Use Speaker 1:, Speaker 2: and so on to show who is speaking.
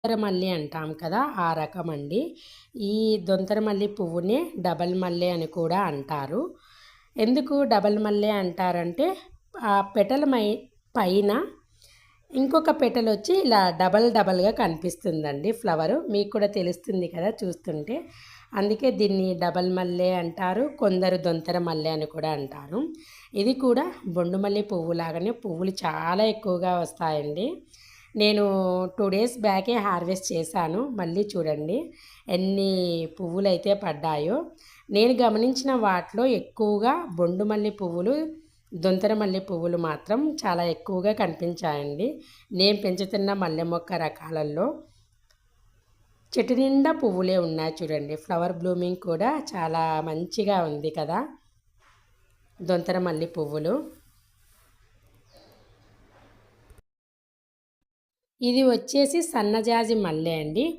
Speaker 1: దొంతర మల్లి అంటాం కదా ఆ రకం అండి ఈ దొంతర మల్లి పువ్వుని డబల్ మల్లె అని కూడా అంటారు. ఎందుకు డబల్ మల్లె అంటారంటే ఆ పెటల మై పైన ఇంకొక పెటల్ వచ్చి ఇలా డబల్ డబల్గా కనిపిస్తుందండి ఫ్లవరు. మీకు కూడా తెలుస్తుంది కదా చూస్తుంటే. అందుకే దీన్ని డబల్ మల్లె అంటారు కొందరు దొంతర మల్లె అని కూడా అంటారు. ఇది కూడా బొండు మల్లె పువ్వు లాగానే పువ్వులు చాలా ఎక్కువగా వస్తాయండి. నేను టూ డేస్ బ్యాకే హార్వెస్ట్ చేశాను. మళ్ళీ చూడండి ఎన్ని పువ్వులు అయితే పడ్డాయో. నేను గమనించిన వాటిలో ఎక్కువగా బొండు మల్లె పువ్వులు దొంతర మల్లె పువ్వులు మాత్రం చాలా ఎక్కువగా కనిపించాయండి. నేను పెంచుతున్న మల్లె మొక్క రకాలలో చెట్టు నిండా పువ్వులే ఉన్నాయి చూడండి. ఫ్లవర్ బ్లూమింగ్ కూడా చాలా మంచిగా ఉంది కదా. దొంతర మల్లె పువ్వులు. ఇది వచ్చేసి సన్నజాజి మల్లె అండి.